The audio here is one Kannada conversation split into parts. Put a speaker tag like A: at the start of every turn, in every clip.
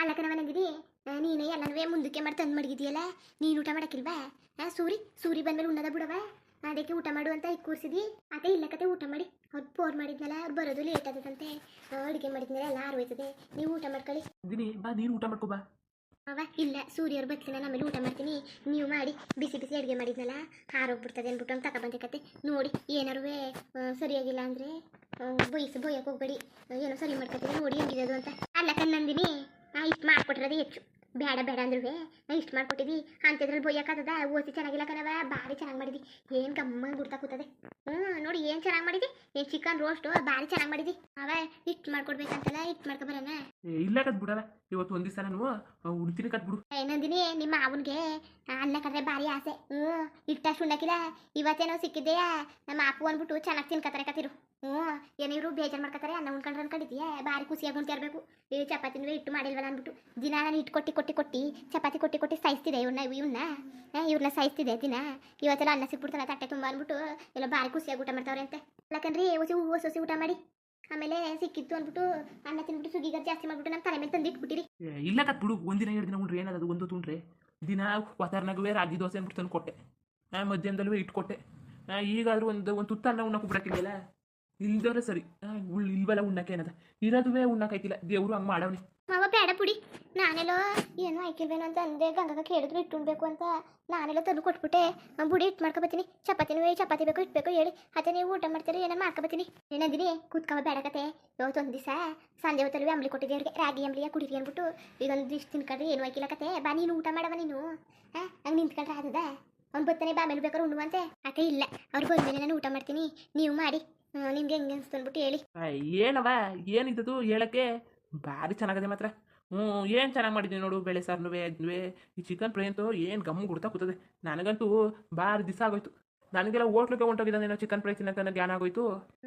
A: ಅಲ್ಲಕನವ ನಂದಿನಿ ನೀನೇ ಎಲ್ಲನೂ ಮುಂದಕ್ಕೆ ಮಾಡಿ ತಂದು ಮಡಗಿದೆಯಲ್ಲ? ನೀನು ಊಟ ಮಾಡಕ್ಕಿಲ್ವಾ? ಆ ಸೂರಿ ಸೂರಿ ಬಂದ್ಮೇಲೆ ಉಣ್ಣದ ಬಿಡವ? ಅದಕ್ಕೆ ಊಟ ಮಾಡು ಅಂತ ಈಗ ಕೂರಿಸಿದಿ ಅದೇ ಇಲ್ಲ ಕತೆ ಊಟ ಮಾಡಿ. ಅವ್ರು ಫೋನ್ ಮಾಡಿದ್ನಲ್ಲ ಅವ್ರು ಬರೋದು ಲೇಟ್ ಆದದಂತೆ. ಅಡುಗೆ ಮಾಡಿದ್ನಲ್ಲ ಎಲ್ಲ ಆರೋಯ್ತದೆ ನೀವು ಊಟ ಮಾಡ್ಕೊಳ್ಳಿ.
B: ದಿನಿ ಬಾ ನೀನು ಊಟ ಮಾಡ್ಕೋ ಬಾ.
A: ಅವ ಇಲ್ಲ ಸೂರ್ಯವ್ರು ಬರ್ತೀನಿ ನಾನು ಆಮೇಲೆ ಊಟ ಮಾಡ್ತೀನಿ. ನೀವು ಮಾಡಿ ಬಿಸಿ ಬಿಸಿ ಅಡುಗೆ ಮಾಡಿದ್ನಲ್ಲ ಹಾರೋಗ್ಬಿಡ್ತದೆ ಅಂದ್ಬಿಟ್ಟು ಅಂತ ತಗೊಬಂದೆ ಕತೆ. ನೋಡಿ ಏನಾರು ಸರಿಯಾಗಿಲ್ಲ ಅಂದರೆ ಬೊಯ್ಸು ಬೊಯ್ಯಕ್ಕೆ ಹೋಗ್ಬೇಡಿ. ಏನೋ ಸರಿ ಮಾಡ್ಕೊತೀನಿ ನೋಡಿ ಹೆಂಗಿದೆ ಅದು ಅಂತ. ಅಲ್ಲ ಕಣ್ಣಂದಿನಿ ಇಷ್ಟು ಮಾಡ್ಕೊಟ್ರದೇ ಹೆಚ್ಚು. ಬೇಡ ಬೇಡ ಅಂದ್ರೂ ಇಷ್ಟು ಮಾಡ್ಕೊಟ್ಟಿದ್ದಿ ಅಂತಿದ್ರಲ್ಲಿ ಬೊಯ್ಯಕ್ಕಾಗದ ಓಸಿ ಚೆನ್ನಾಗಿಲ್ಲ ಕಣವ ಭಾರಿ ಚೆನ್ನಾಗಿ ಮಾಡಿದಿ. ಏನು ಗಮ್ಮ ಗುರ್ತಾ ಕೂತದೆ. ಹ್ಞೂ ನೋಡಿ ಏನು ಚೆನ್ನಾಗಿ ಮಾಡಿದಿ. ಏನು ಚಿಕನ್ ರೋಸ್ಟು ಭಾರಿ ಚೆನ್ನಾಗಿ ಮಾಡಿದಿ. ಅವ ಇಷ್ಟು ಮಾಡ್ಕೊಡ್ಬೇಕಂತಲ್ಲ, ಇಷ್ಟು ಮಾಡ್ಕೊಬರೋಣ
B: ಇಲ್ಲ ಬಿಡಲ್ಲ ಇವತ್ತು ಒಂದಿವಸ ದಿವಸ ನಾನು ಉಡ್ತೀನಿ ಕಟ್ಬಿಡು.
A: ಏ, ನಂದಿನಿ, ನಿಮ್ಮ ಅವನಿಗೆ ಅನ್ನ ಕಂಡ್ರೆ ಭಾರಿ ಆಸೆ. ಹ್ಞೂ, ಇಟ್ಟಷ್ಟು ಉಣ್ಣಕ್ಕಿಲ್ಲ ಇವತ್ತೇನೋ ಸಿಕ್ಕಿದೆಯಾ? ನಮ್ಮ ಅಪ್ಪು ಅಂದ್ಬಿಟ್ಟು ಚೆನ್ನಾಗಿ ತಿನ್ಕತಾರೆ ಕತಿರು ಹ್ಞೂ ಇವರು ಬೇಜಾರು ಮಾಡ್ಕತ್ತಾರೆ? ಅನ್ನ ಉಣ್ಕೊಂಡ್ರೆ ಅನ್ಕೊಂಡಿದ್ಯಾ ಭಾರಿ ಖುಷಿಯಾಗಿ ಉಣ್ತಿರ್ಬೇಕು ಈ ಚಪಾತಿನೂ ಇಟ್ಟು ಮಾಡಿಲ್ವಲ್ಲ ಅಂದ್ಬಿಟ್ಟು ದಿನ ನಾನು ಇಟ್ಟು ಕೊಟ್ಟು ಕೊಟ್ಟು ಕೊಟ್ಟು, ಚಪಾತಿ ಕೊಟ್ಟು ಕೊಟ್ಟು ಸಾಯಿಸ್ತಿದೆ ಇವನ್ನ ಇವನ್ನ ಇವ್ರನ್ನ ಸಾಯಿಸ್ತಿದೆ ದಿನ. ಇವತ್ತೆಲ್ಲ ಅನ್ನ ಸಿಕ್ಬಿಡ್ತಾರೆ ತಟ್ಟೆ ತುಂಬ ಅಂದ್ಬಿಟ್ಟು ಎಲ್ಲ ಭಾರಿ ಖುಷಿಯಾಗಿ ಊಟ ಮಾಡ್ತಾವ್ರೆ ಅಂತ. ಯಾಕಂದ್ರೆ ಹೊಸಿ ಹೂವು ಸೊಸಿ ಊಟ ಮಾಡಿ. ಆಮೇಲೆ ಸಿಕ್ಕಿತ್ತು ಅಂದ್ಬಿಟ್ಟು ಅನ್ನ ತಿನ್ಬಿಟ್ಟು ಸುಗಿಗರ್ ಜಾಸ್ತಿ ಮಾಡ್ಬಿಟ್ಟು ನಮ್ಮ ತಲೆ ಮೇಲೆ ತಂದು ಇಟ್ಬಿಟ್ಟಿರಿ.
B: ಏ, ಇಲ್ಲ ಕತ್ ಬಿಡು. ಒಂದಿನ ಎರಡು ದಿನ ಉಂಡ್ರಿ ಏನದು ಒಂದು ತುಂಡ್ರೆ. ದಿನ ವಾತಾವರಣಗುವೆ ರಾಗಿ ದೋಸೆ ಅಂದ್ಬಿಟ್ಟು ತಂದು ಕೊಟ್ಟೆ ಮಧ್ಯಾಹ್ನದಲ್ಲೂ ಇಟ್ಕೊಟ್ಟೆ. ಈಗಾದರೂ ಈಗಾದ್ರೂ ಒಂದು ಒಂದು ತುತ್ತ ಅನ್ನ ಉಣ್ಣಕ್ಕೆ ಬಿಡಕ್ಕಿಲ್ಲ ಇಲ್ದವ್ರೆ ಸರಿ. ಇಲ್ವಲ್ಲ ಉಣ್ಣಕ್ಕೆ ಏನದ? ಇರೋದುವೇ ಐತಿಲ್ಲ ದೇವ್ರು ಹಂಗೆ ಮಾಡವ್ನೆ.
A: ಮಾವ, ಬೇಡ ಪುಡಿ. ನಾನೆಲ್ಲೋ ಏನು ಆಯ್ಕಿಲ್ವೇನೋ ಅಂತ ಅಂದೆ ಗಂಗಾಗ ಕೇಳಿದ್ರು ಇಟ್ಟುಣ್ಬೇಕು ಅಂತ ನಾನೆಲ್ಲ ತಂದು ಕೊಟ್ಬಿಟ್ಟೆ. ಬುಡಿ ಇಟ್ಟು ಮಾಡ್ಕೊಬತ್ತೀನಿ ಚಪಾತಿನೂ ಚಪಾತಿ ಬೇಕು ಇಟ್ಬೇಕು ಹೇಳಿ. ಅದೇ ನೀವು ಊಟ ಮಾಡ್ತೀರಿ ಏನೋ ಮಾಡ್ಕೊಬತ್ತೀನಿ ಏನಂದಿನಿ ಕೂತ್ಕವ ಬೇಡ ಕತೆ. ಇವತ್ತು ಒಂದು ದಿವಸ ಸಂಜೆ ಹೊತ್ತಲ್ಲಿ ಅಂಬ್ಲಿ ಕೊಟ್ಟಿದ್ದೆ ಅವ್ರಿಗೆ. ರಾಗಿ ಅಂಬ್ಲಿಯ ಕುಡಿರಿ ಅಂದ್ಬಿಟ್ಟು ಇದೊಂದು ದಿವ್ಸ ತಿನ್ಕೊಂಡ್ರೆ ಏನು ಐಕಿಲ್ಲ ಕತೆ. ಬಾ, ನೀನು ಊಟ ಮಾಡವ ನೀನು. ಹಾಂ ಹಂಗೆ ನಿಂತ್ಕೊಂಡ್ರೆ ಆದದ? ಅವ್ನು ಬರ್ತಾನೆ ಬಾ ಮೇಲೆ ಬೇಕಾದ್ರೆ ಉಣ್ಣುವಂತೆ? ಅದೇ ಇಲ್ಲ. ಅವ್ರು ಬಂದ್ಮೇಲೆ ನಾನು ಊಟ ಮಾಡ್ತೀನಿ. ನೀವು ಮಾಡಿ. ನಿಮ್ಗೆ ಹೆಂಗೆ ಅನ್ಸ್ತು ಅಂದ್ಬಿಟ್ಟು ಹೇಳಿ.
B: ಏನವ? ಏನಿದ್ದದು ಹೇಳಕ್ಕೆ? ಭಾರಿ ಚೆನ್ನಾಗದೆ ಮಾತ್ರ. ಹ್ಞೂ ಏನು ಚೆನ್ನಾಗಿ ಮಾಡಿದ್ದೀನಿ ನೋಡು ಬೇಳೆ ಸಾರ್ನುವೆ ಅದ್ನುವೆ? ಈ ಚಿಕನ್ ಫ್ರೈ ಅಂತೂ ಏನು ಗಮ್ ಗುಡ್ತಾ ಕೂತದೆ. ನನಗಂತೂ ಭಾರಿ ದಿವಸ ಆಗೋಯ್ತು. ನನಗೆಲ್ಲ ಹೋಟ್ಲಿಗೆ ಹೊಂಟೋಗಿದ್ದಾನೇನೋ ಚಿಕನ್ ಫ್ರೈ ತಿನ್ನಕ್ಕೆ ನನಗೆ ಜ್ಞಾನ ಆಗೋಯ್ತು.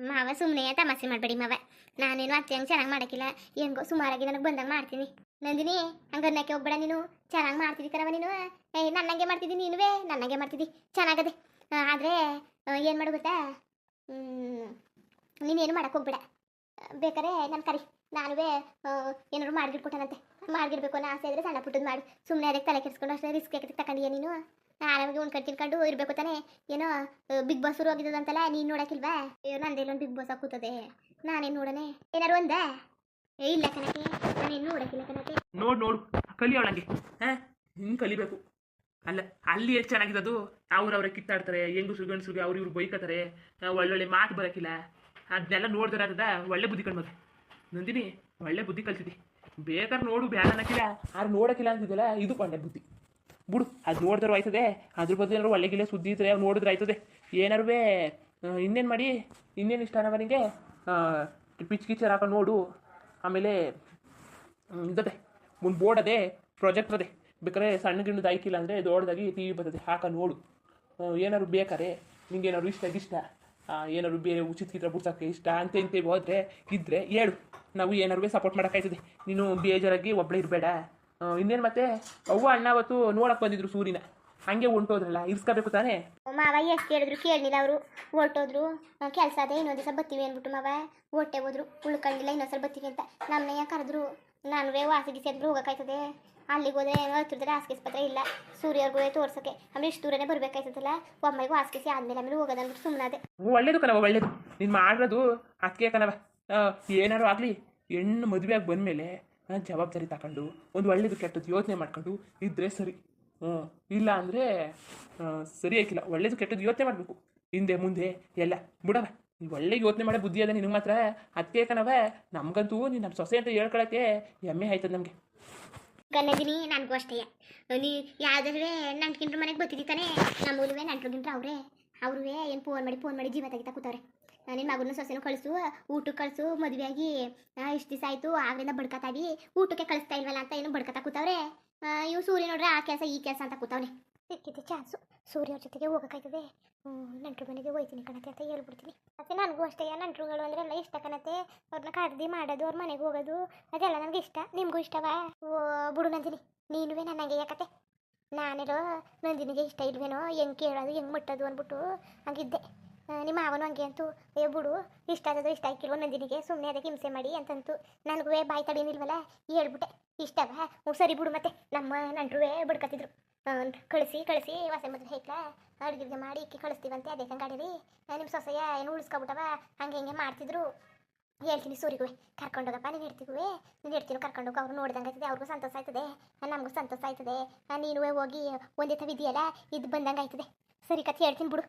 A: ಮಾವ ಸುಮ್ಮನೆ ತಮಾಸೆ ಮಾಡಬೇಡಿ ಮಾವ. ನಾನೇನು ಅತ್ತೆ ಹಂಗೆ ಚೆನ್ನಾಗಿ ಮಾಡೋಕ್ಕಿಲ್ಲ. ಹೆಂಗೋ ಸುಮಾರಾಗಿ ನನಗೆ ಬಂದಂಗೆ ಮಾಡ್ತೀನಿ. ನಂದಿನಿ ಹಂಗನ್ನಕ್ಕೆ ಹೋಗಬೇಡ ನೀನು. ಚೆನ್ನಾಗಿ ಮಾಡ್ತಿದ್ದಿ ಕರವ ನೀನು. ಏ ನನ್ನಂಗೆ ಮಾಡ್ತಿದ್ದಿ ನೀನುವೇ? ನನ್ನಂಗೆ ಮಾಡ್ತಿದ್ದಿ ಚೆನ್ನಾಗದೆ. ಆದರೆ ಏನು ಮಾಡು ಗೊತ್ತಾ? ನೀನೇನು ಮಾಡಕ್ಕೆ ಹೋಗ್ಬೇಡ. ಬೇಕಾದ್ರೆ ನಾನು ಕರಿ, ನಾನುವೇ ಏನಾದ್ರು ಮಾಡಿಟ್ಕೊಟ್ಟನಂತೆ ಮಾಡಿರ್ಬೇಕು ಅನ್ನೋ ಆಸೆ ಇದ್ರೆ ಸಣ್ಣ ಪುಟ್ಟದ್ದು ಮಾಡಿ. ಸುಮ್ಮನೆ ಅದಕ್ಕೆ ತಲೆ ಕೆಡಿಸ್ಕೊಂಡು ಅಷ್ಟೇ ರಿಸ್ಕ್ ಯಾಕೆ ತಗೊಂಡಿಯ ನೀನು? ಆರಾಮಾಗಿ ಉಣ್ಕೊಂಡು ತಿನ್ಕೊಂಡು ಇರಬೇಕು ತಾನೇ. ಏನೋ ಬಿಗ್ ಬಾಸ್ ಶುರು ಆಗಿದ್ದಂತಲ್ಲ ನೀನು ನೋಡಕ್ಕಿಲ್ವಾ? ಅಯ್ಯೋ ನಂದೇಲೊಂದು ಬಿಗ್ ಬಾಸ್ ಕೂತದೆ ನಾನೇನು ನೋಡನೆ? ಏನಾರು ಒಂದ? ಇಲ್ಲ ಕಣಕ್ಕೆ, ನಾನೇನು ನೋಡಕ್ಕಿಲ್ಲ ಕಣಕ್ಕೆ.
B: ನೋಡು ನೋಡು, ಕಲಿ ಅವಳಂಗೆ. ಹಾಂ, ಹಿಂಗೆ ಕಲಿಬೇಕು. ಅಲ್ಲ, ಅಲ್ಲಿ ಎಷ್ಟು ಚೆನ್ನಾಗಿದ್ದದು? ಅವ್ರವ್ರೆ ಕಿತ್ತಾಡ್ತಾರೆ, ಹೆಂಗಸ್ರು, ಗಂಡಸ್ರಿಗೆ ಅವ್ರು ಇವ್ರು ಬೈಕತ್ತಾರೆ ಒಳ್ಳೊಳ್ಳೆ ಮಾತು ಬರೋಕ್ಕಿಲ್ಲ ಅದನ್ನೆಲ್ಲ ನೋಡಿದ್ರೆ ಅದ ಒಳ್ಳೆ ಬುದ್ಧಿ ಕಣ್ಮದು ನಂದಿನಿ, ಒಳ್ಳೆ ಬುದ್ಧಿ ಕಲ್ತಿದ್ದಿ ಬೇಕಾದ್ರೆ ನೋಡು ಬ್ಯಾನ್ ಅನ್ನಕ್ಕಿಲ್ಲ ಆದ್ರೆ ನೋಡೋಕ್ಕಿಲ್ಲ ಅಂತಿದ್ದಲ್ಲ ಇದು ಒಳ್ಳೆ ಬುದ್ಧಿ. ಬಿಡು, ಅದು ನೋಡಿದ್ರೆ ಆಯ್ತದೆ. ಅದ್ರ ಬದಲು ಏನಾರು ಒಳ್ಳೆ ಗಿಲ್ಲೆ ಸುದ್ದಿ ಇದ್ರೆ ಅವ್ರು ನೋಡಿದ್ರೆ ಆಯ್ತದೆ. ಏನಾರುವೆ ಇನ್ನೇನು ಮಾಡಿ? ಇನ್ನೇನು ಇಷ್ಟ ನನಗೆ ಪಿಚ್ ಕಿಚರ್ ಹಾಕೊಂಡು ನೋಡು. ಆಮೇಲೆ ಇದ್ದದೆ ಇದದೆ. ಒಂದು ಬೋರ್ಡ್ ಅದೇ, ಪ್ರಾಜೆಕ್ಟ್ ಅದೇ. ಬೇಕಾದ್ರೆ ಸಣ್ಣ ಗಿಣ್ಣದ ಆಯ್ಕಿಲ್ಲ ಅಂದರೆ ದೊಡ್ಡದಾಗಿ ಟಿ ವಿ ಬರ್ತದೆ. ಹಾಕ ನೋಡು. ಏನಾದ್ರು ಬೇಕಾರೆ ನಿಂಗೆ ಏನಾದ್ರು ಇಷ್ಟ ಇಷ್ಟ ಏನಾದ್ರು ಬೇರೆ ಉಚಿತ ಚಿತ್ರ ಬಿಡ್ಸೋಕ್ಕೆ ಇಷ್ಟ ಅಂತ ಇಂತ ಹೋದ್ರೆ ಇದ್ದರೆ ಹೇಳು. ನಾವು ಏನಾರು ಸಪೋರ್ಟ್ ಮಾಡೋಕ್ಕಾಯ್ತದೆ ನೀನು ಬೇಜಾರಾಗಿ ಒಬ್ಬಳೇ ಇರಬೇಡ. ಇನ್ನೇನು ಮತ್ತೆ? ಅವ್ವ, ಅಣ್ಣ ಅವತ್ತು ನೋಡಕ್ಕೆ ಬಂದಿದ್ರು ಸೂರ್ಯನ ಹಂಗೆ ಹೊಂಟೋದ್ರಲ್ಲ, ಇರ್ಸ್ಕೋಬೇಕು ತಾನೇ?
A: ಮಾವ, ಎಷ್ಟು ಕೇಳಿದ್ರು ಕೇಳಲಿಲ್ಲ ಅವರು. ಹೊರ್ಟೋದ್ರು. ಕೆಲಸ ಅದೇ, ಇನ್ನೊಂದು ದಿವಸ ಬತ್ತೀವಿ ಅಂದ್ಬಿಟ್ಟು ಮಾವ. ಹೊಟ್ಟೆ ಹೋದ್ರು. ಉಳ್ಕೊಂಡಿಲ್ಲ, ಇನ್ನೊಂದ್ಸಲ ಬತ್ತೀವಿ ಅಂತ. ನಮ್ಮನೆಯ ಕರೆದ್ರು. ನಾನು ವಾಸಿ ಗಿಸಿ ಹೋಗೋಕ್ಕಾಯ್ತದೆ ಅಲ್ಲಿಗೆ ಹೋದ್ರೆ ಹತ್ತಿರದ್ರೆ ಆಸ್ಕಿಸ್ಪತ್ರೆ ಇಲ್ಲ. ಸೂರ್ಯರ್ಗೂ ತೋರ್ಸಕ್ಕೆ. ಆಮೇಲೆ ಇಷ್ಟು ದೂರನೇ ಬರ್ಬೇಕಾಯ್ತದಲ್ಲ ಒಮ್ಮೆಗೂ ಆಸ್ಕಿಸಿ ಆದ್ಮೇಲೆ ಆಮೇಲೆ ಹೋಗೋದಂದ್ಬಿಟ್ಟು ಸುಮ್ಮನಾದೆ
B: ಒಳ್ಳೇದು ಕಣವ ಒಳ್ಳೇದು. ನೀನು ಮಾಡೋದು ಅದಕ್ಕೆ ಕಣವ ಏನಾರು ಆಗಲಿ. ಹೆಣ್ಣು ಮದುವೆಯಾಗಿ ಬಂದಮೇಲೆ ಜವಾಬ್ದಾರಿ ತಗೊಂಡು ಒಂದು ಒಳ್ಳೇದು ಕೆಟ್ಟದ್ದು ಯೋಚನೆ ಮಾಡ್ಕೊಂಡು ಇದ್ದರೆ ಸರಿ. ಹ್ಞೂ, ಇಲ್ಲ ಅಂದರೆ ಸರಿ ಆಯ್ತಿಲ್ಲ ಒಳ್ಳೇದು ಕೆಟ್ಟದ್ದು ಯೋಚನೆ ಮಾಡಬೇಕು. ಹಿಂದೆ ಮುಂದೆ ಎಲ್ಲ. ಬಿಡವ ನೀವು ಒಳ್ಳೆ ಯೋಚನೆ ಮಾಡೋ ಬುದ್ಧಿ ಅದ ನಿನಗೆ ಮಾತ್ರ. ಅದಕ್ಕೆ ಕಣವ ನಮಗಂತೂ ನೀನು ನಮ್ಮ ಸೊಸೆ ಅಂತ ಹೇಳ್ಕೊಳಕ್ಕೆ ಹೆಮ್ಮೆ ಆಯ್ತದ ನಮಗೆ.
A: ಗನ್ನದಿನಿ ನನಗೂ ಅಷ್ಟೇ. ನೀ ಯಾವ್ದಾದ್ರೆ ನಂಟ್ಕಿಂಡ್ರ ಮನೆಗೆ ಬರ್ತಿದ್ದಿ ತಾನೇ? ನಮ್ಮೂರುವೆ ನಂಟ್ಕೊಂಡ್ರೆ ಅವರೇ. ಅವ್ರುವೆ ಏನು ಫೋನ್ ಮಾಡಿ ಫೋನ್ ಮಾಡಿ ಜೀವ ತೆಗಿತಾ ಕೂತವ್ರೆ. ನಿನ್ನ ಮಗನ ಸೊಸೆನೂ ಕಳಿಸು ಊಟಕ್ಕೆ ಕಳಿಸು ಮದುವೆಯಾಗಿ ಇಷ್ಟು ದಿವಸ ಆಯಿತು ಆಗ್ಲಿಂದ ಬಡ್ಕತಾಗಿ ಊಟಕ್ಕೆ ಕಳಿಸ್ತಾ ಇಲ್ವಲ್ಲ ಅಂತ ಏನು ಬಡ್ಕತಾ ಕೂತವ್ರೆ? ಇವು ಸೂರ್ಯ ನೋಡ್ರೆ ಆ ಕೆಲಸ ಈ ಕೆಲಸ ಅಂತ ಕೂತವ್ನೆ. ಸಿಕ್ಕಿದೆ ಚಾನ್ಸು ಸೂರ್ಯ ಅವ್ರ ಜೊತೆಗೆ ಹೋಗೋಕ್ಕಾಯ್ತದೆ. ನಂಟ್ರ ಮನೆಗೆ ಹೋಯ್ತೀನಿ ಕಣತೆ ಅಂತ ಹೇಳ್ಬಿಡ್ತೀನಿ. ಮತ್ತೆ ನನಗೂ ಅಷ್ಟೇ ನಂಟ್ರುಗಳು ಅಂದ್ರೆ ಎಲ್ಲ ಇಷ್ಟ ಕಣತೆ. ಅವ್ರನ್ನ ಖರೀದಿ ಮಾಡೋದು, ಅವ್ರ ಮನೆಗೆ ಹೋಗೋದು, ಅದೆಲ್ಲ ನನಗೆ ಇಷ್ಟ. ನಿಮಗೂ ಇಷ್ಟವಾ? ಓ, ಬುಡು ನಂದಿನಿ, ನೀನುವೇ ನನಗೆ ಯಾಕತೆ ನಾನಿರೋ ನಂದಿನಿಗೆ ಇಷ್ಟ ಇಲ್ವೇನೋ, ಹೆಂಗೆ ಕೇಳೋದು, ಹೆಂಗೆ ಮುಟ್ಟೋದು ಅಂದ್ಬಿಟ್ಟು ಹಂಗಿದ್ದೆ. ನಿಮ್ಮ ಮಾವನು ಹಂಗೆ ಅಂತೂ ಏ ಬಿಡು, ಇಷ್ಟ ಆದದು ಇಷ್ಟ ಆಯ್ಕಿಲ್ವ ನಂದಿನಿಗೆ ಸುಮ್ಮನೆ ಅದಕ್ಕೆ ಹಿಂಸೆ ಮಾಡಿ ಅಂತಂತು ನನಗೂ ಬಾಯಿ ತಡಿನಿಲ್ವಲ್ಲ, ಹೇಳ್ಬಿಟ್ಟೆ. ಇಷ್ಟವ? ಹ್ಞೂ ಸರಿ ಬಿಡು ಮತ್ತೆ, ನಮ್ಮ ನಂಟ್ರುವೇ ಬಡ್ಕತ್ತಿದ್ರು ಕಳಿಸಿ ಕಳಿಸಿ ಹೊಸ ಮದುವೆ ಹೇಳ ಅಡುಗೆ ಮಾಡಿ ಇಕ್ಕಿ ಕಳಿಸ್ತೀವಂತೆ, ಅದೇ ಕಂಗಾಡಿರಿ ನಿಮ್ಮ ಸೊಸೆಯ ಏನು ಉಳಿಸ್ಕೊಬಿಟ್ಟವ, ಹಂಗೆ ಹಿಂಗೆ ಮಾಡ್ತಿದ್ರು. ಹೇಳ್ತೀನಿ ಸೂರಿಗೂ ಕರ್ಕೊಂಡೋಗಪ್ಪ ನೀನು ಹೇಳ್ತಿಗುವೆ ನೀನು ಹೇಳ್ತೀನಿ ಕರ್ಕೊಂಡೋಗಿ ಅವ್ರು ನೋಡ್ದಂಗೆ ಆಯ್ತದೆ, ಅವ್ರಿಗೂ ಸಂತೋಷ ಆಯ್ತದೆ, ನಮಗೂ ಸಂತೋಷ ಆಯ್ತದೆ. ನೀನು ಹೋಗಿ, ಒಂದೇ ಥರ ಇದೆಯಲ್ಲ, ಇದು ಬಂದಂಗೆ ಆಯ್ತದೆ. ಸರಿ ಕತೆ ಹೇಳ್ತೀನಿ ಬಿಡು.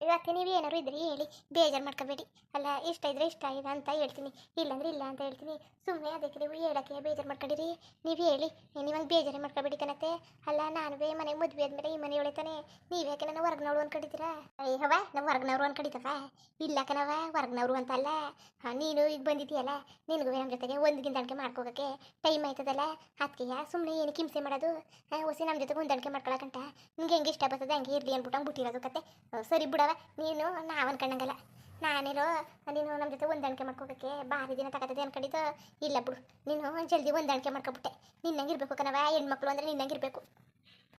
A: ಇವತ್ತು ನೀವು ಏನಾರು ಇದ್ರಿ ಹೇಳಿ ಬೇಜಾರು ಮಾಡ್ಕೋಬೇಡಿ. ಅಲ್ಲ ಇಷ್ಟ ಇದ್ರೆ ಇಷ್ಟ ಇದೆ ಅಂತ ಹೇಳ್ತೀನಿ. ಇಲ್ಲಾಂದ್ರೆ ಇಲ್ಲ ಅಂತ ಹೇಳ್ತೀನಿ. ಸುಮ್ಮನೆ ಅದಕ್ಕೆ ನೀವು ಹೇಳಕ್ಕೆ ಬೇಜಾರು ಮಾಡ್ಕೊಂಡಿರಿ. ನೀವು ಹೇಳಿ ನೀವು ಹಂಗೆ ಬೇಜಾರೇ ಮಾಡ್ಕೋಬೇಡಿ ಕಣತ್ತೆ. ಅಲ್ಲ ನಾನು ಮನೆಗೆ ಮದುವೆ ಆದ್ಮೇಲೆ ಈ ಮನೆ ತಾನೆ. ನೀವು ಯಾಕೆ ನಾನು ಹೊರಗ್ನವ್ರು ಅನ್ಕೊಂಡಿದ್ದೀರಾ? ಅಯ್ಯವ ನಾವು ಹೊರಗ್ನವ್ರು ಅನ್ಕೊಂಡಿದ್ದವ ಇಲ್ಲ ಕಣವ ಹೊರಗ್ನವ್ರು ಅಂತಲ್ಲ ಹಾ, ನೀನು ಈಗ ಬಂದಿದ್ದೀಯಲ್ಲ ನಿನಗೂ ನಮ್ಮ ಜೊತೆಗೆ ಒಂದು ಗಿಂದಾಣಿಕೆ ಟೈಮ್ ಆಯ್ತದಲ್ಲ. ಅದಕ್ಕೆ ಸುಮ್ಮನೆ ಏನು ಕಿಂಸೆ ಮಾಡೋದು? ಹೊಸಿ ನಮ್ಮ ಜೊತೆಗೆ ಹೊಂದಾಣಿಕೆ ಮಾಡ್ಕೊಳಕಂಟ ನಿಂಗೆ ಹೆಂಗೆ ಇಷ್ಟ ಬರ್ತದೆ ಹಂಗೆ ಇರಲಿ ಅನ್ಬಿಟ್ಟು ಹಂಗೆ ಬಿಟ್ಟಿರೋದು ಕತೆ. ಸರಿ ಸರಿ ನೀನು ನಾವು ಅನ್ಕೊಂಡಂಗಲ್ಲ ನಾನೇನೋ, ನೀನು ನಮ್ಮ ಜೊತೆ ಹೊಂದಾಣಿಕೆ ಮಾಡ್ಕೋಬೇಕೆ ಭಾರಿ ದಿನ ತಗತದೆ ಅನ್ಕೊಂಡಿದ್ದು. ಇಲ್ಲ ಬಿಡು, ನೀನು ಜಲ್ದಿ ಹೊಂದಾಣಿಕೆ ಮಾಡ್ಕೊಬಿಟ್ಟೆ. ನಿನ್ನಂಗ ಇರಬೇಕು ಕಣವ ಹೆಣ್ಮಕ್ಳು ಅಂದರೆ ನಿನ್ನಂಗ ಇರಬೇಕು.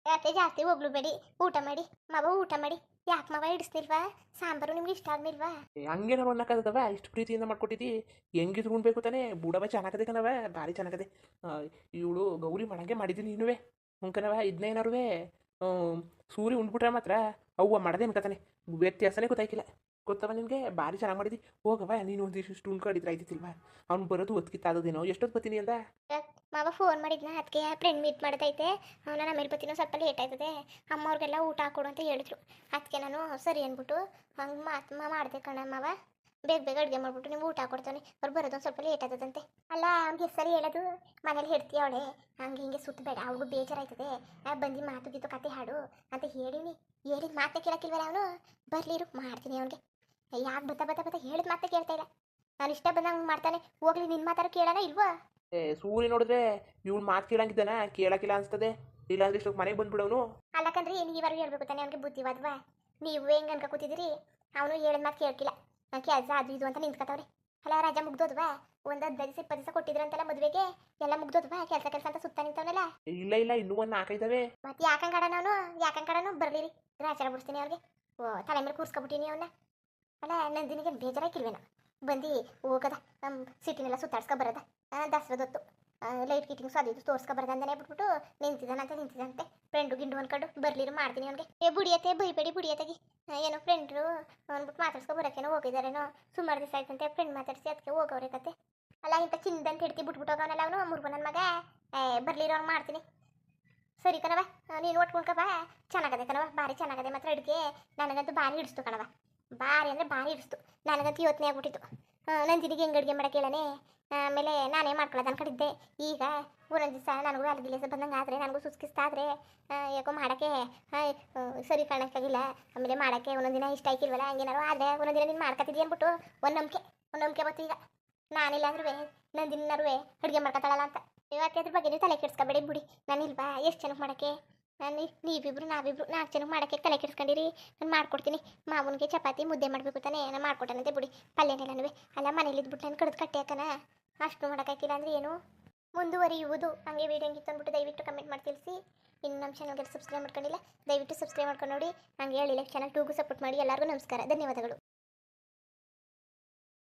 A: ಯಾಕೆ ಜಾಸ್ತಿ ಹೋಗ್ಲು ಬೇಡಿ, ಊಟ ಮಾಡಿ, ಮಾವ ಊಟ ಮಾಡಿ. ಯಾಕೆ ಮಾವ ಹಿಡಿಸ್ತಿಲ್ವಾ? ಸಾಂಬಾರು ನಿಮ್ಗೆ ಇಷ್ಟ ಆಗ್ಲಿಲ್ವಾ?
B: ನಾವು ಅನ್ನಕ್ಕಾಗದವ ಇಷ್ಟು ಪ್ರೀತಿಯಿಂದ ಮಾಡ್ಕೊಟ್ಟಿದ್ದಿ ಹೆಂಗಿದ್ರು ಉಣ್ಬೇಕು ತಾನೇ? ಬೂಡವ ಚೆನ್ನಾಗದೆ ಕಣವ ಭಾರಿ ಚೆನ್ನಾಗದೆ. ಇವಳು ಗೌರಿ ಮಾಡಂಗೆ ಮಾಡಿದ್ದೀನಿ ನೀನುವೆ. ಹ್ಞೂ ಕಣವ ಇದನ್ನೇನಾರುವೆ ಸೂರಿ ಉಂಡ್ಬಿಟ್ರೆ ಮಾತ್ರ ಅವ್ವ ಮಾಡದೆ ಅನ್ಕತಾನೆ. ವ್ಯತ್ಯಾಸನೇ ಗೊತ್ತಾಯ್ತಿಲ್ಲ. ಗೊತ್ತವ ನಿನಗೆ? ಭಾರಿ ಚೆನ್ನಾಗಿ ಮಾಡಿದಿ. ಹೋಗವ ನೀನು ಒಂದಿಷ್ಟು ಉಣ್ಕೊಂಡಿದ್ರೆ ಆಯ್ತಿಲ್ವಾ ಅವ್ನು ಬರೋದು ಒತ್ಕಿತ್ತಾದೇನೋ ಎಷ್ಟೊತ್ತು ಬರ್ತೀನಿ ಅಂದ
A: ಮಾವ ಫೋನ್ ಮಾಡಿದ್ನ? ಅದಕ್ಕೆ ಫ್ರೆಂಡ್ ಮೀಟ್ ಮಾಡ್ತೈತೆ ನಾನು ಆಮೇಲೆ ಬರ್ತೀನೋ ಸ್ವಲ್ಪ ಲೇಟ್ ಆಯ್ತದೆ. ಅಮ್ಮವ್ರಿಗೆಲ್ಲ ಊಟ ಹಾಕೊಡು ಅಂತ ಹೇಳಿದ್ರು. ಅದಕ್ಕೆ ನಾನು ಸರಿ ಅಂದ್ಬಿಟ್ಟು ಹಂಗೆ ಮಾತು ಮಾಡಿದೆ ಕಣ ಮಾವ. ಬೇಗ ಬೇಗ ಅಡುಗೆ ಮಾಡ್ಬಿಟ್ಟು ನೀವು ಊಟ ಕೊಡ್ತಾನೆ. ಅವ್ರು ಬರೋದು ಸ್ವಲ್ಪ ಲೇಟ್ ಆಗ್ತದಂತೆ ಅಲ್ಲ ಅವ್ನಿಗೆ ಸರಿ ಹೇಳೋದು. ಮನೇಲಿ ಹೇಳ್ತೀಯ ಅವಳೆ? ಹಂಗೆ ಹಿಂಗೆ ಸುತ್ತಬೇಡ ಅವ್ಳಿಗೂ ಬೇಜಾರಾಯ್ತದೆ. ಆ, ಬಂದು ಮಾತು ಗೀತು ಕತೆ ಹಾಡು ಅಂತ ಹೇಳಿನಿ. ಹೇಳಿದ ಮಾತೇ ಕೇಳಕ್ಕಿಲ್ವಲ್ಲ ಅವನು? ಬರ್ಲಿರು ಮಾಡ್ತೀನಿ ಅವನಿಗೆ. ಯಾಕೆ ಬತ್ತ ಬತ್ತ ಬತ್ತ ಹೇಳಿದ ಮಾತೇ ಕೇಳ್ತಾ ಇಲ್ಲ. ನಾನು ಇಷ್ಟ ಬಂದಂಗೆ ಮಾಡ್ತಾನೆ. ಹೋಗ್ಲಿ ನಿನ್ನ ಮಾತಾರು ಕೇಳೋಣ ಇಲ್ವಾ?
B: ಏ ಸೂರಿ ನೋಡಿದ್ರೆ ಇವ್ಳು ಮಾತು ಕೇಳಂಗಿದ್ದಾನ ಕೇಳಕ್ಕಿಲ್ಲ ಅನ್ಸ್ತದೆ. ಇಲ್ಲಾಂದ್ರೆ ಇಷ್ಟು ಮನೆಗೆ ಬಂದ್ಬಿಡವನು
A: ಅಲ್ಲಕಂದ್ರೆ ಇವರು ಹೇಳ್ಬೇಕು ತಾನೆ? ಅವನಿಗೆ ಬುದ್ಧಿವಾದ್ವಾ? ನೀವು ಹೆಂಗ್ ಅನ್ಕ ಕೂತಿದ್ದೀರಿ? ಅವನು ಹೇಳಿದ ಮಾತು ಕೇಳ್ಕಿಲ್ಲ ಕೆಲಸ ಅದು ಇದು ಅಂತ ನಿಂತ್ಕೊತಾವ್ರಿ. ಅಲ್ಲ ರಜಾ ಮುಗ್ದೋದ್ವಾ? ಒಂದು ಇಪ್ಪತ್ತು ದಿವಸ ಕೊಟ್ಟಿದ್ರಂತಲ್ಲ ಮದುವೆಗೆ? ಎಲ್ಲ ಮುಗ್ದೋದ್ವಾ? ಕೆಲಸ ಕೆಲಸ ಅಂತ ಸುತ್ತ ನಿಂತವನಲ್ಲ?
B: ಇಲ್ಲ ಇಲ್ಲ ಇನ್ನೂ ಒಂದು ನಾಲ್ಕೈದವೆ
A: ಮತ್ತೆ ಯಾಕಂಗಡ ನಾನು ಯಾಕಂಗಡನು ಬರ್ಲಿರಿ. ಗ್ರಾಚಾರ ಬಿಡಿಸ್ತೀನಿ ಅವ್ರಿಗೆ ಓ ತಲೆ ಮೇಲೆ ಕೂರ್ಸ್ಕೊಬಿಟ್ಟಿನಿ ಅವನ್ನ ಅಲ್ಲ ನಂದಿನಿಗೆ ಬೇಜಾರಾಗಿಲ್ವೇನ? ಬಂದು ಹೋಗದ. ನಮ್ಮ ಸಿಟಿನೆಲ್ಲ ಸುತ್ತಾಡ್ಸ್ಕೊ ಬರದ. ದಸರದೊತ್ತು ಲೈಟ್ ಕಿಟಿಂಗ್ಸ್ ಅದು ತೋರ್ಸ್ಕ ತೋರ್ಸ್ಕೊ ಬರದಂದನೆ ಬಿಟ್ಬಿಟ್ಟು ನಿಂತಿದ್ದಾನಂತೆ ನಿಂತಿದಂತೆ ಫ್ರೆಂಡು ಗಿಂಡು ಅನ್ಕೊಂಡು ಬರ್ಲಿರು ಮಾಡ್ತೀನಿ ಅವ್ನಿಗೆ. ಏ ಬುಡಿಯತ್ತೆ ಬೈಬೇಡಿ ಬುಡಿಯತ್ತಾಗಿ ಏನೋ ಫ್ರೆಂಡ್ರು ಅಂದ್ಬಿಟ್ಟು ಮಾತಾಡ್ಸ್ಕೊ ಬರೋಕೇನೋ ಹೋಗಿದಾರೇನೋ. ಸುಮಾರು ದಿವಸ ಆಯ್ತಂತೆ ಫ್ರೆಂಡ್ ಮಾತಾಡ್ಸಿ ಅದಕ್ಕೆ ಹೋಗವ್ರೆ ಕತೆ. ಅಲ್ಲ ಇಂಥ ಚಿಂದಂತ ಹಿಡ್ತಿ ಬಿಟ್ಬಿಟ್ಟು ಹೋಗವನಲ್ಲ ಅವನು ಮುರ್ಗು ನನ್ನ ಮಗ. ಏ, ಬರ್ಲಿರೋ ಮಾಡ್ತೀನಿ. ಸರಿ ಕಣವ ನೀನು ಒಟ್ಕೊಂಡ್ಕಪ್ಪ ಚೆನ್ನಾಗದೆ ಕಣವ ಭಾರಿ ಚೆನ್ನಾಗದೆ ಮಾತ್ರ ಅಡುಗೆ. ನನಗಂತೂ ಭಾರಿ ಹಿಡಿಸ್ತು ಕಣವ ಭಾರಿ ಅಂದರೆ ಭಾರಿ ಹಿಡಿಸ್ತು. ನನಗಂತೂ ಯೋಚನೆ ಆಗ್ಬಿಟ್ಟಿತ್ತು. ನಂದಿನಿಗೆ ಹೆಂಗೆ ಅಡುಗೆ ಮಾಡಕ್ಕೆ ಹೇಳನೆ ಆಮೇಲೆ ನಾನೇ ಮಾಡ್ಕೊಳ್ಳೋದು ಅನ್ಕೊಂಡಿದ್ದೆ ಈಗ ಒಂದೊಂದು ದಿವಸ ನನಗೂ ಅಲ್ಗಿಲೇಸ ಬಂದಂಗೆ ಆದರೆ, ನನಗೂ ಸುಸ್ಕಿಸ್ತಾದ್ರೆ ಯಾಕೋ ಮಾಡೋಕ್ಕೆ ಸರಿ ಕಾಣಕ್ಕಾಗಿಲ್ಲ. ಆಮೇಲೆ ಮಾಡೋಕ್ಕೆ ಒಂದೊಂದು ದಿನ ಇಷ್ಟ ಆಯ್ಕಿಲ್ವಲ್ಲ ಹಂಗೇನಾರು ಆದರೆ ಒಂದೊಂದು ದಿನ ನೀನು ಮಾಡ್ಕೊತಿದ್ದಿ ಅಂದ್ಬಿಟ್ಟು ಒಂದು ನಂಬಿಕೆ ಒಂದು ನಂಬಿಕೆ ಬತ್ತು ಈಗ. ನಾನಿಲ್ಲ ಅಂದ್ರೂ ನಂದಿನಾರು ಅಡುಗೆ ಮಾಡ್ಕೊತಾಳಲ್ಲ ಅಂತ. ಇವತ್ತು ಅದ್ರ ಬಗ್ಗೆ ನೀವು ತಲೆ ಕೆಡ್ಸ್ಕೊಬೇಡಿ ಬಿಡಿ. ನಾನಿಲ್ವಾ ಎಷ್ಟು ಚೆನ್ನಾಗಿ ಮಾಡೋಕ್ಕೆ? ನೀವಿಬ್ರು, ನಾವಿಬ್ರು ನಾಲ್ಕು ಜನಕ್ಕೆ ಮಾಡೋಕ್ಕೆ ತಲೆ ಕೆಡಿಸ್ಕೊಂಡಿರಿ. ನಾನು ಮಾಡ್ಕೊಡ್ತೀನಿ. ಮಾವನಿಗೆ ಚಪಾತಿ, ಮುದ್ದೆ ಮಾಡಬೇಕು ತಾನೇ. ನಾನು ಮಾಡ್ಕೊಟ್ಟನಂತೆ ಬಿಡಿ. ಪಲ್ಯನೆಲ್ಲನೂ ಅಲ್ಲ, ಮನೇಲಿ ಇದ್ಬಿಟ್ಟು ನಾನು ಕಡ್ದು ಕಟ್ಟೆ ಹಾಕನ ಅಷ್ಟು ಮಾಡೋಕ್ಕಾಗಿಲ್ಲ ಅಂದರೆ ಏನು? ಮುಂದುವರಿಯುವುದು. ಹಂಗೆ ವೀಡಿಯೋ ಹಂಗಿತ್ತು ಅಂದ್ಬಿಟ್ಟು ದಯವಿಟ್ಟು ಕಮೆಂಟ್ ಮಾಡಿ ತಿಳಿಸಿ. ಇನ್ನು ನಮ್ಮ ಚಾನಲ್ಗೆ ಸಬ್ಸ್ಕ್ರೈಬ್ ಮಾಡ್ಕೊಂಡಿಲ್ಲ, ದಯವಿಟ್ಟು ಸಬ್ಸ್ಕ್ರೈಬ್ ಮಾಡ್ಕೊಂಡು ನೋಡಿ. ಹಂಗೆ ಹೇಳಿಲ್ಲ ಚಾನಲ್ ಟೂಗೂ ಸಪೋರ್ಟ್ ಮಾಡಿ. ಎಲ್ಲರಿಗೂ ನಮಸ್ಕಾರ. ಧನ್ಯವಾದಗಳು.